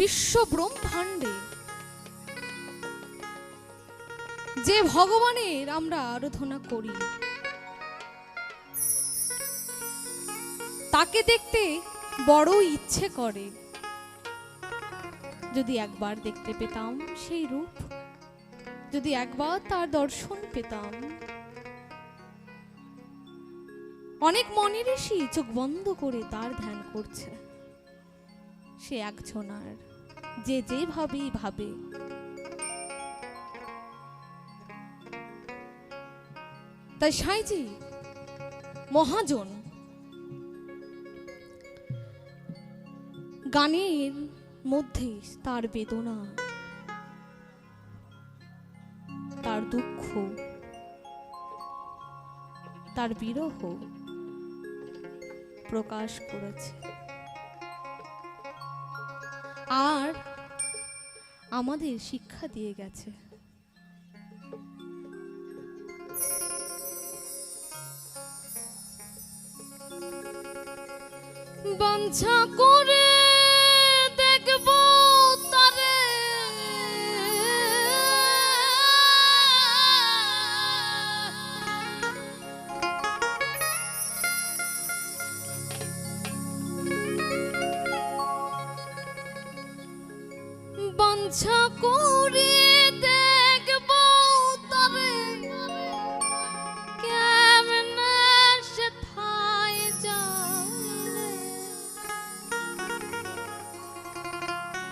বিশ্ব ব্রহ্মাণ্ডে যে ভগবানের আমরা আরাধনা করি, তাকে দেখতে বড় ইচ্ছে করে। যদি একবার দেখতে পেতাম সেই রূপ, যদি একবার তার দর্শন পেতাম। অনেক মনি ঋষি চোখ বন্ধ করে তার ধ্যান করছে। সে একজন আর যে যেভাবেই ভাবে। তাই সাইজি, মহাজন, গানের মধ্যে তার বেদনা, তার দুঃখ, তার বিরহ প্রকাশ করেছে। আর আমাদের শিক্ষা দিয়ে গেছে। বাঞ্ছা করে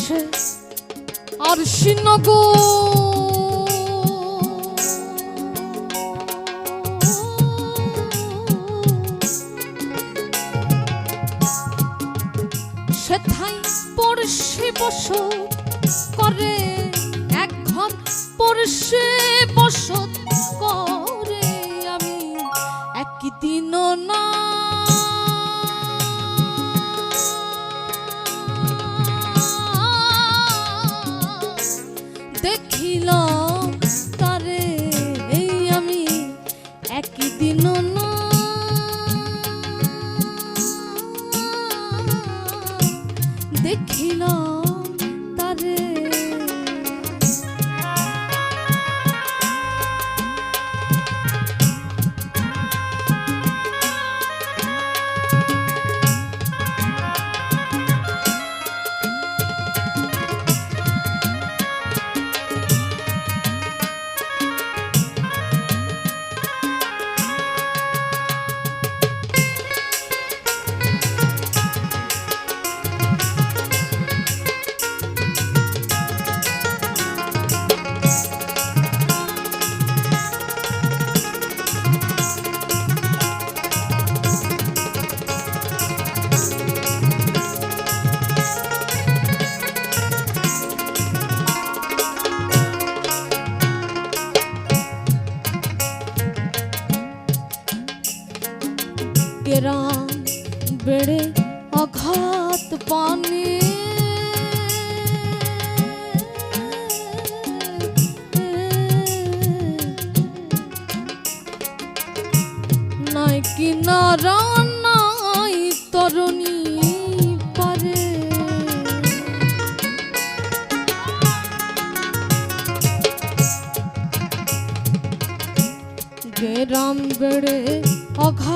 পাশে আর সেথাই পড়শে বসত করে এক ঘর পড়শে বসত করে আমি। একদিন না গ্রাম বেড়ে অঘাত পানে নাই কিনারা নাই তরণী পারে গ্রাম বেড়ে অঘাত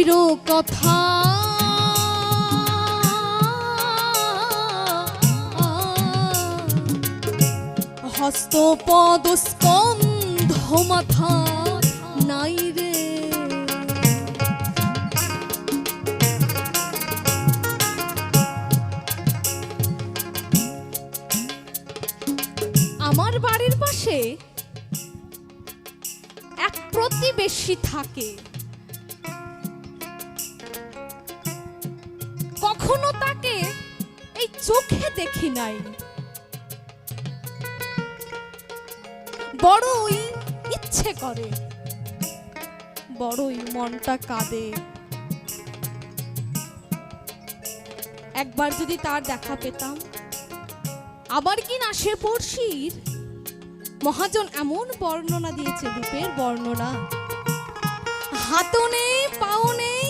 পরশির কথা। হস্ত পদ স্কন্ধ মাথা নাই রে। আমার বাড়ির পাশে এক প্রতিবেশী থাকে। কখনো তাকে এই চোখে দেখি নাই। বড়ই ইচ্ছে করে, বড়ই মনটা কাঁদে। একবার যদি তার দেখা পেতাম, আবার কি না সে পড়শির? মহাজন এমন বর্ণনা দিয়েছে রূপের বর্ণনা। হাতও নেই, পাও নেই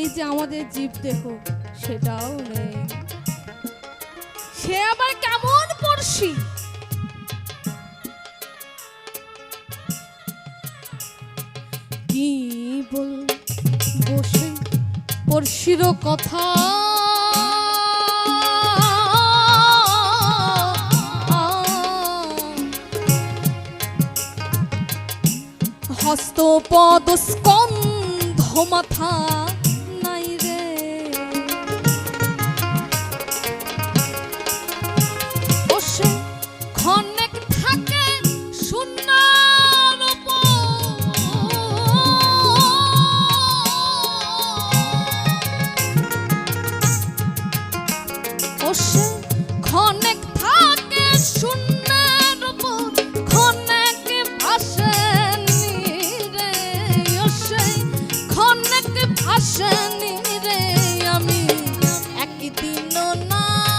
এই যে আমাদের জীব দেহ, সেটাও নেই। সে আবার কেমন পড়শি? কি বল বসে পড়শির কথা। হস্ত পদ স্কন্ধ মাথা Oh.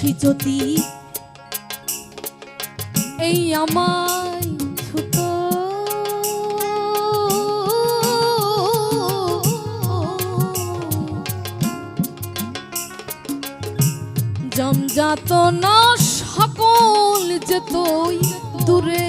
পড়শি যদি এই আমায় ছুত জমজাত না সকল যেতই দূরে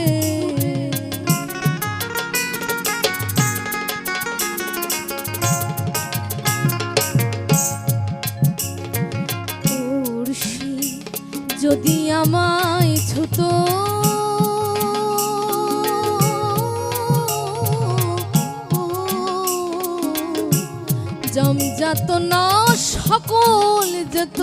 সকল যেত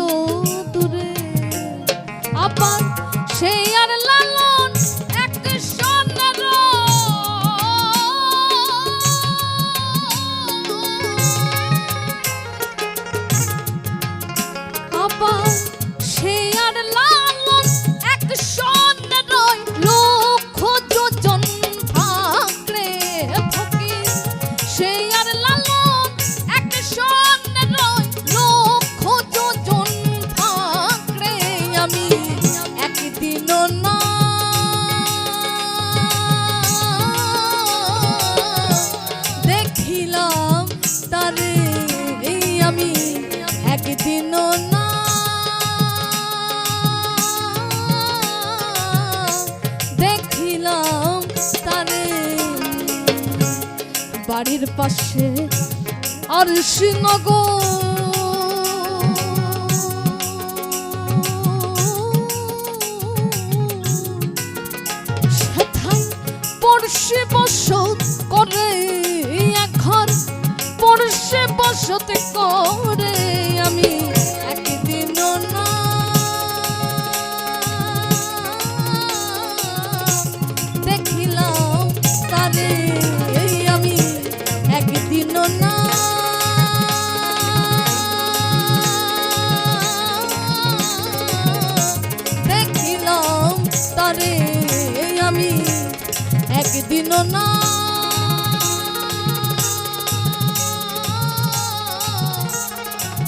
বাড়ির পাশে আর শ্রীনগর পড়শে বসত করে এখন পড়শে বসতে করে একদিন না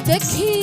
দেখিলাম